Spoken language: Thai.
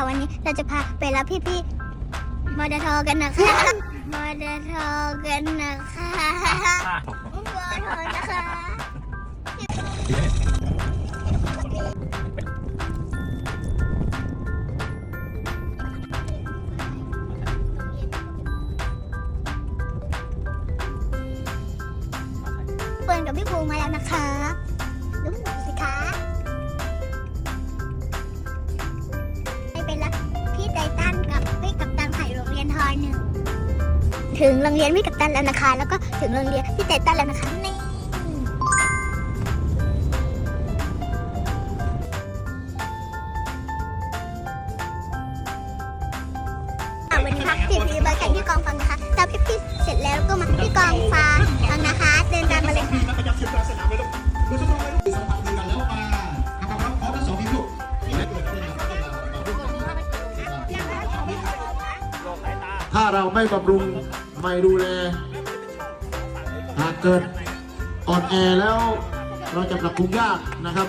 ค่ะวันนี้เราจะพาไปรับพี่ๆมอเตอร์ทอกันนะคะมอเตอร์ทอกันนะคะมอเตอร์ทอนะคะเฟิร์นกับพี่ภูมาแล้วนะคะ ถึงโรงเรียนพี่กัปตันแล้วนะคะ แล้วก็ถึงโรงเรียนพี่ไตตันแล้วนะคะนี่อะวันนี้พักพี่พีมาแข่งที่กองฟังนะคะถ้าพี่พี่ๆเสร็จแล้วก็มาที่กองฟังฟังนะคะเดินตามมาเลยค่ะขยับเสียบกลางสนามเลยลูกดูสมองเลยลูกสัมผัสมือกันแล้วมาทำความพร้อมทั้งสองทีมลูกถ้าเราไม่บำรุง ไม่ดูแล หากเกิดอ่อนแอแล้วเราจะปรับปรุงยากนะครับ